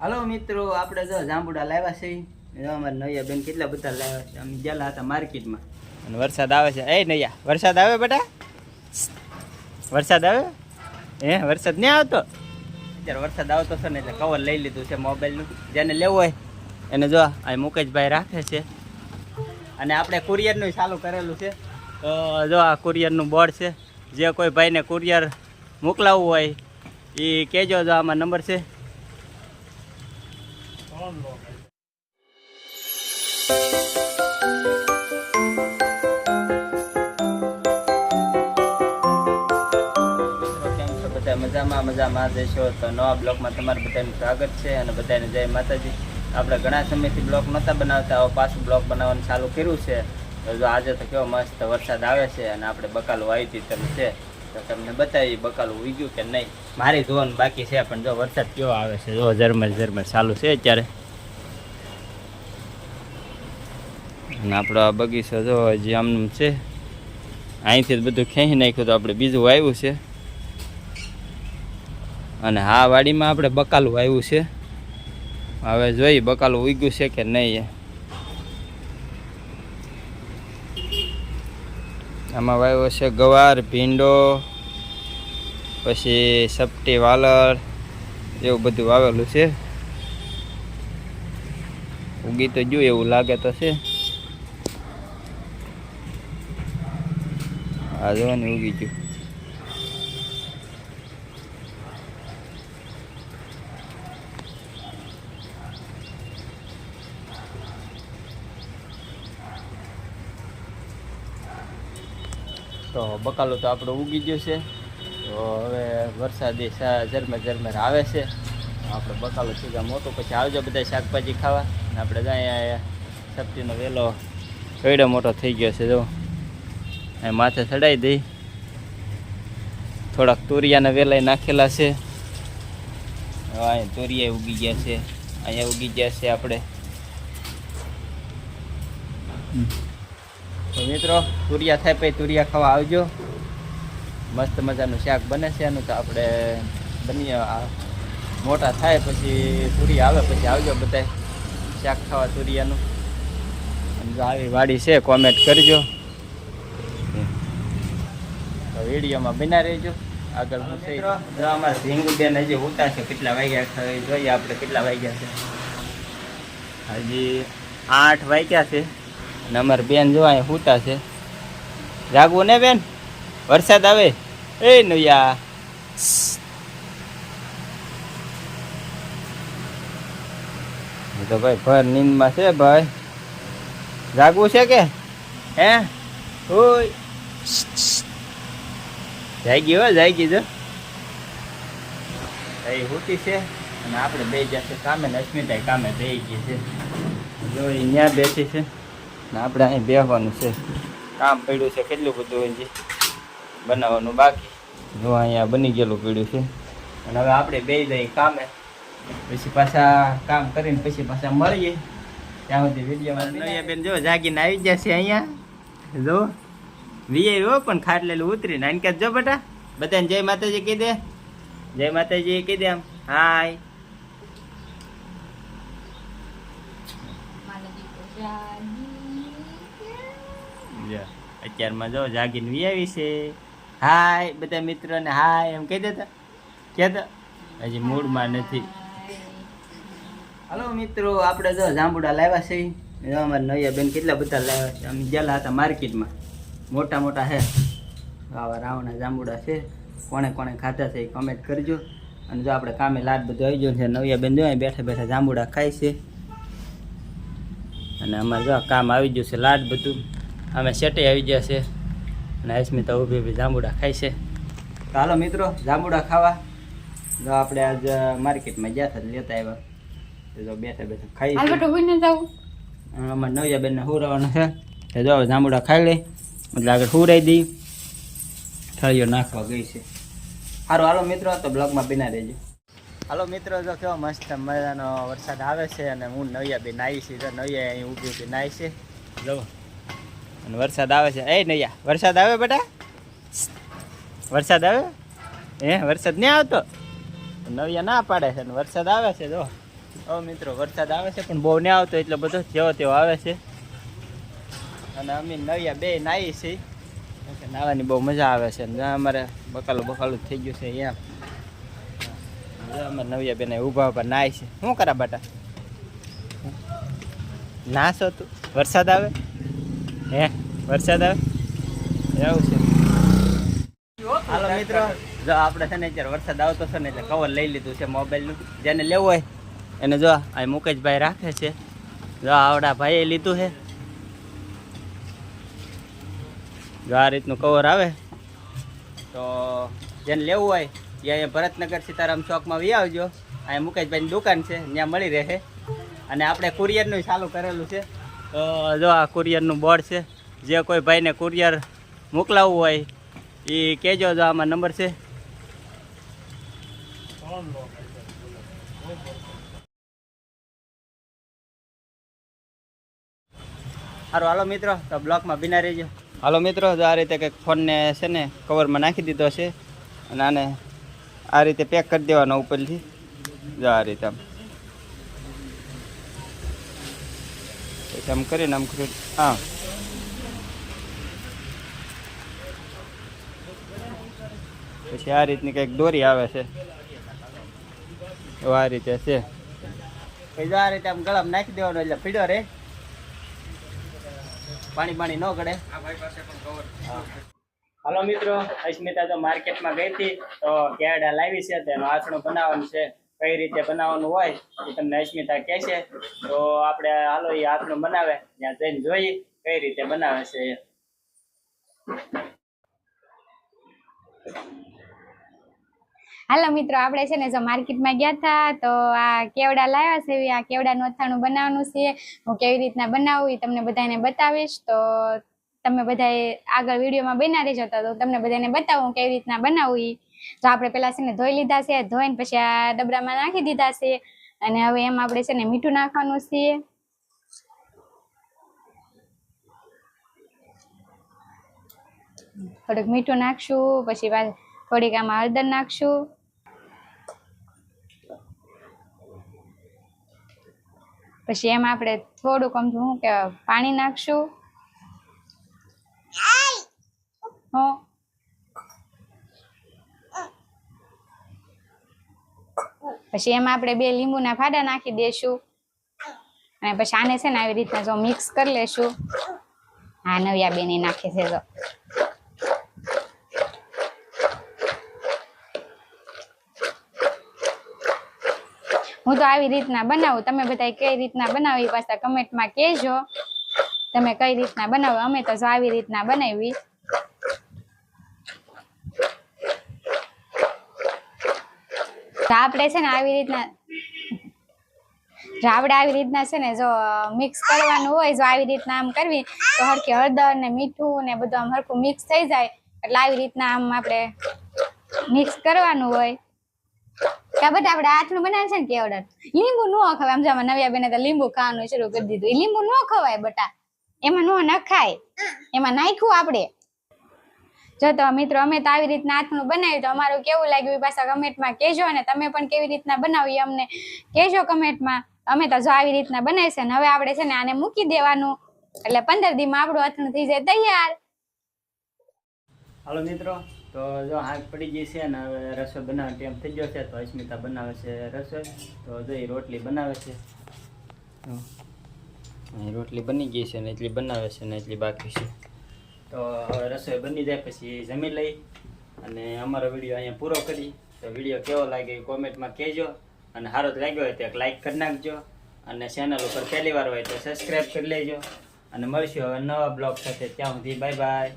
હાલો મિત્રો આપણે જો જાંબુડા લાવ્યા છે. અમારે નૈયા બેન કેટલા બધા લાવ્યા છે. અમે ગયેલા હતા માર્કેટમાં. અને વરસાદ આવે છે. એ નૈયા વરસાદ આવે બેટા? વરસાદ આવે? હે વરસાદ નહીં આવતો? અત્યારે વરસાદ આવતો છે ને એટલે કવર લઈ લીધું છે મોબાઈલનું જેને લેવું હોય એને જો આ મુકેશભાઈ રાખે છે. અને આપણે કુરિયરનું ચાલુ કરેલું છે. તો જો આ કુરિયરનું બોર્ડ છે. જે કોઈ ભાઈને કુરિયર મોકલાવવું હોય એ કહેજો જો આમાં નંબર છે. બધા મજામાં. મજામાં જઈશો તો નવા બ્લોકમાં તમારું બધાનું સ્વાગત છે અને બધાને જય માતાજી. આપણે ઘણા સમયથી બ્લોક નહોતા બનાવતા, હવે પાછું બ્લોક બનાવવાનું ચાલુ કર્યું છે. તો આજે તો કેવો મસ્ત વરસાદ આવે છે અને આપણે બકાલો હતી તમે છે. તો તમને બતાવી બકાલું ઉગ્યું કે નહીં? મારી ધોવાનું બાકી છે, પણ જો વરસાદ કેવો આવે છે, જો ઝરમર ઝરમર ચાલુ છે અત્યારે. અને આપણો આ બગીચો જો હજી આમનું છે, અહીંથી જ બધું ખેંચી નાખ્યું તો આપણે બીજું વાવ્યું છે. અને આ વાડીમાં આપણે બકાલું વાવ્યું છે. હવે જોઈ બકાલું ઉગ્યું છે કે નહીં આમાં વાવ્યો છે ગવાર, ભીંડો, પછી સપટી, વાલર, એવું બધું વાવેલું છે. ઉગી તો જોયું એવું લાગે તો છે. આ જો ને ઉગી ગયું. તો બકાલો તો આપણો ઉગી ગયો છે. તો હવે વરસાદી ઝરમર ઝરમર આવે છે. આપણે બકાલો સીધા મોટો પછી આવજો બધા શાકભાજી ખાવા. અને આપણે જાય સબ્જીનો વેલો કેવડો મોટો થઈ ગયો છે, જો. અહીં માથે ચડાવી દઈ. થોડાક તુરિયાના વેલાય નાખેલા છે. અહીં તુરિયા ઉગી ગયા છે. અહીંયા ઉગી ગયા છે આપણે. તો મિત્રો તુરિયા થાય પછી તુરિયા ખાવા આવજો. મસ્ત મજાનું શાક બને છે એનું તો આપણે બનીએ મોટા થાય પછી તુરિયા આવે પછી આવજો બધા શાક ખાવા તુરિયાનું. આવી વાડી છે કોમેન્ટ કરજો. તો વિડીયોમાં બના રહેજો. આગળ હું છે અમારા ઝીંગુબેન હજી ઉતા છે કેટલા વાગ્યા જોઈએ આપણે કેટલા વાગ્યા છે. હજી આઠ વાગ્યા છે. અને અમારે બેન જો અહીંયા સૂતા છે. જાગવું ને બેન? વરસાદ આવે? એ નૈયા. તો ભાઈ ભર નીંદમાં છે ભાઈ. જાગવું છે કે? હે? જાગી હો, જાગી જો. એ હોતી છે અને આપણે બે જશે કામે ને અસ્મિતા કામે બે ગઈ છે. જો અહીંયા બેસી છે. ને આપણે અહીં બેસવાનું છે. કામ પડ્યું છે કેટલું બધું હજી બનાવવાનું બાકી. જો અહીંયા બની ગયેલું પડ્યું છે. અને હવે આપણે બે જઈએ કામે. પછી પાછા કામ કરીને પછી પાછા મળીએ. ત્યાં સુધી વીડિયો બેન જો જાગીને આવી જશે અહીંયા. જો. વીએ હો પણ ખાટલેલું ઉતરીને આને જો બેટા. બધાને જય માતાજી કહી દે. જય માતાજી કહી દે આમ. હાય. અત્યારમાં જો જાગીને વી આવી છે. હાય, બધા મિત્રોને હાય, એમ કહી દેતા. કહેતા. હજી મૂડમાં નથી. હાલો મિત્રો, આપણે જો જાંબુડા લાવ્યા છે. અમારા નૈયા બેન કેટલા બધા લાવ્યા છે. અમે ગયેલા હતા માર્કેટમાં. મોટા મોટા છે. આવા રાવણા જાંબુડા છે. કોણે કોણે ખાધા છે એ કમેન્ટ કરજો. અને જો આપણે કામે લાડ બધું આવી ગયું છે નવિયા બેન જો બેઠા બેઠા જાંબુડા ખાય છે. અને અમારે જો કામ આવી ગયું છે લાટ બધું. અમે સેટે આવી ગયા છે. અને અસ્મિતા ઊભી ઊભી જાંબુડા ખાય છે. તો હાલો મિત્રો જાંબુડા ખાવા. જો આપણે આજ માર્કેટમાં ગયા હતા લેતા આવ્યા. જો બેઠા બેઠા ખાઈ અમારે નવ્યા બેનને હુરાવાનું છે. તો જો જાંબુડા ખાઈ લઈ એટલે આગળ હુરાઈ દઈ થળીઓ નાખવા ગઈ છે. સારું હાલો મિત્રો તો બ્લોગમાં બિના રહેજો. હાલો મિત્રો જો કેવો મસ્ત મજાનો વરસાદ આવે છે અને હું નવિયા બેન આવી છે. જો નવિયા અહીં ઊભી ઊભી નાહી છે. જો. અને વરસાદ આવે છે. એ નૈયા, વરસાદ આવે બેટા? વરસાદ આવે? હે, વરસાદ નહીં આવતો? નવિયા ના પાડે છે અને વરસાદ આવે છે, જો. હવે મિત્રો, વરસાદ આવે છે, પણ બહુ નહીં આવતો, એટલે બધો જેવો તેવો આવે છે. અને અમે નવિયા બે નાહી છીએ. નાવાની બહુ મજા આવે છે. અમારે બકાલું બકાલું થઈ ગયું છે એમ અમારે નવિયા બેને ઊભા ઊભા નાય છે. શું કરા બાટા? નાશો તું? વરસાદ આવે? હે, વરસાદ આવે? છે. હાલો મિત્રો, જો આપણે છે વરસાદ આવતો છે ને કવર લઈ લીધું છે મોબાઈલનું જેને લેવું હોય, એને જો આ મુકેશભાઈ રાખે છે. જો આવડા ભાઈએ લીધું છે. જો આ રીતનું કવર આવે, તો જેને લેવું હોય, એ અહીંયા ભરતનગર સીતારામ ચોકમાં વી આવજો. અહીંયા મુકેશભાઈની દુકાન છે, ત્યાં મળી રહે. અને આપણે કુરિયરનું ચાલુ કરેલું છે. જો આ કુરિયરનું બોર્ડ છે, જે કોઈ ભાઈને કુરિયર મોકલાવવું હોય એ કહેજો જો આમાં નંબર છે. સારું હાલો મિત્રો, તો બ્લોકમાં બિના રહીજો. હાલો મિત્રો, જો આ રીતે કંઈક ફોનને છે ને કવરમાં નાખી દીધો છે, અને આને આ રીતે પેક કરી દેવાનો ઉપરથી. જો આ રીતે આમ. પછી આમ કરીને આમ કરી હા. પછી આ રીતની કંઈક દોરી આવે છે. આ રીતે છે. પછી આ રીતે આમ ગળામાં નાખી દેવાનો એટલે પીડો રે પાણી પાણી ન ગળે. હાલો મિત્રો અસ્મિતા તો માર્કેટમાં ગઈ હતી તો કેળા લાવી છે તેનું આસણું બનાવવાનું છે. કઈ રીતે બનાવવાનું હોય એ તમને અસ્મિતા કહે છે. તો આપણે હાલો એ હાથનું બનાવે. ત્યાં જઈને જોઈએ કઈ રીતે બનાવે છે હાલો મિત્રો, આપણે છે ને જો માર્કેટમાં ગયા હતા તો આ કેવડા લાવ્યા છે, આ કેવડાનું અથાણું બનાવવાનું છે, હું કેવી રીતના બનાવું એ તમને બધાને બતાવીશ. તો તમે બધાએ આગળ વિડીયોમાં બના રહેજો, તો તમને બધાને બતાવું કેવી રીતના બનાવું ઈ તો આપણે પેલા છે ને ધોઈ લીધા છે, ધોઈને પછી આ ડબરામાં નાખી દીધા છે. અને હવે એમ આપણે છે ને મીઠું નાખવાનું છે. થોડુંક મીઠું નાખશું, પછી થોડીક આમાં હળદર નાખશું. પછી એમાં આપણે થોડુંક આમ શું કે પાણી નાખશું હો પછી એમાં આપણે બે લીંબુના ફાડા નાખી દેશું. અને પછી આને છે ને આવી રીતના જો મિક્સ કરી લેશું. હા નવ્યા બેને નાખે છે તો હું તો આવી રીતના બનાવું. તમે બધા કઈ રીતના બનાવી પાછા કમેન્ટમાં કહેજો. તમે કઈ રીતના બનાવો? અમે તો જો આવી રીતના બનાવી. આપણે છે ને આવી રીતના રાવડા આવી રીતના છે ને જો મિક્સ કરવાનું હોય, જો આવી રીતના આમ કરવી, તો હરખી હળદર ને મીઠું ને બધું આમ હરખું મિક્સ થઈ જાય. એટલે આવી રીતના આમ આપણે મિક્સ કરવાનું હોય. કા બધા આપણે આટલું બનાવે છે ને કેવડર લીંબુ ન ખવાય. આમ જામાં નવ્યા બેને તો લીંબુ ખાવાનું શરૂ કરી દીધું. લીંબુ ન ખવાય બટા. એમાં ન નખાય. એમાં નાખ્યું આપણે. જો તો મિત્રો અમે તો આવી રીતના હાથનું બનાવ્યું તો અમારું કેવું લાગ્યું એ પાછા કમેન્ટમાં કહેજો અને તમે પણ કેવી રીતના બનાવી અમને કહેજો કમેન્ટમાં. અમે તો જો આવી રીતના બનાવીશું છે ને હવે આપણે છે ને આને મૂકી દેવાનું. એટલે પંદર દીમાં આપણું અથણું થઈ જાય તૈયાર. હાલો મિત્રો તો જો આગ પડી ગઈ છે ને હવે રસોઈ બનાવવાનો ટાઈમ થઈ ગયો છે તો અસ્મિતા બનાવે છે રસોઈ. તો જો એ રોટલી બનાવે છે. રોટલી બની ગઈ છે ને એટલી બનાવે છે ને એટલી બાકી છે. તો હવે રસોઈ બની જાય પછી જમી લઈ અને અમારો વીડિયો અહીંયા પૂરો કરી. તો વીડિયો કેવો લાગે એ કોમેન્ટમાં કહેજો અને સારો લાગ્યો હોય તો એક લાઇક કરી નાખજો અને ચેનલ ઉપર પહેલી વાર હોય તો સબસ્ક્રાઈબ કરી લેજો. અને મળશું હવે નવા બ્લોગ સાથે ત્યાં સુધી બાય બાય